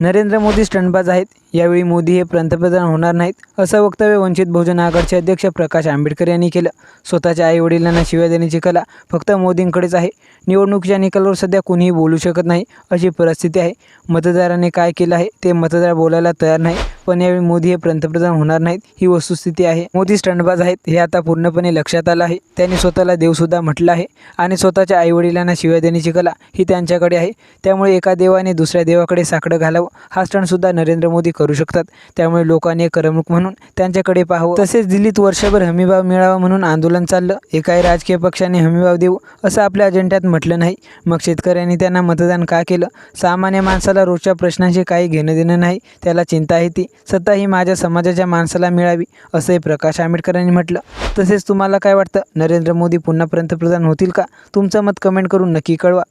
नरेंद्र मोदी स्टंटबाज आहेत. यावेळी मोदी हे पंतप्रधान होणार नाहीत असं वक्तव्य वंचित बहुजन आघाडीचे अध्यक्ष प्रकाश आंबेडकर यांनी केलं. स्वतःच्या आईवडिलांना शिव्या देण्याची कला फक्त मोदींकडेच आहे. निवडणुकीच्या निकालावर सध्या कुणीही बोलू शकत नाही अशी परिस्थिती आहे. मतदाराने काय केलं आहे ते मतदार बोलायला तयार नाही. पण यावेळी मोदी हे पंतप्रधान होणार नाहीत ही वस्तुस्थिती आहे. मोदी स्टंडबाज आहेत हे आता पूर्णपणे लक्षात आलं आहे. त्यांनी स्वतःला देवसुद्धा म्हटलं आहे आणि स्वतःच्या आईवडिलांना शिव्या देण्याची कला ही त्यांच्याकडे आहे. त्यामुळे एका देवाने दुसऱ्या देवाकडे साकडं घालावं हा स्टंटसुद्धा नरेंद्र मोदी करू शकतात. त्यामुळे लोकांनी करमणूक म्हणून त्यांच्याकडे पाहावं. तसेच दिल्लीत वर्षभर हमीभाव मिळावा म्हणून आंदोलन चाललं. एकाही राजकीय पक्षाने हमीभाव देऊ असं आपल्या अजेंड्यात म्हटलं नाही. मग शेतकऱ्यांनी त्यांना मतदान का केलं? सामान्य माणसाला रोजच्या प्रश्नांशी काही घेणं देणं नाही त्याला चिंता आहे ती. सत्ता ही माझ्या समाजाच्या माणसाला मिळावी असंही प्रकाश आंबेडकरांनी म्हटलं. तसेच तुम्हाला काय वाटतं? नरेंद्र मोदी पुन्हा पंतप्रधान होतील का? तुमचं मत कमेंट करून नक्की कळवा.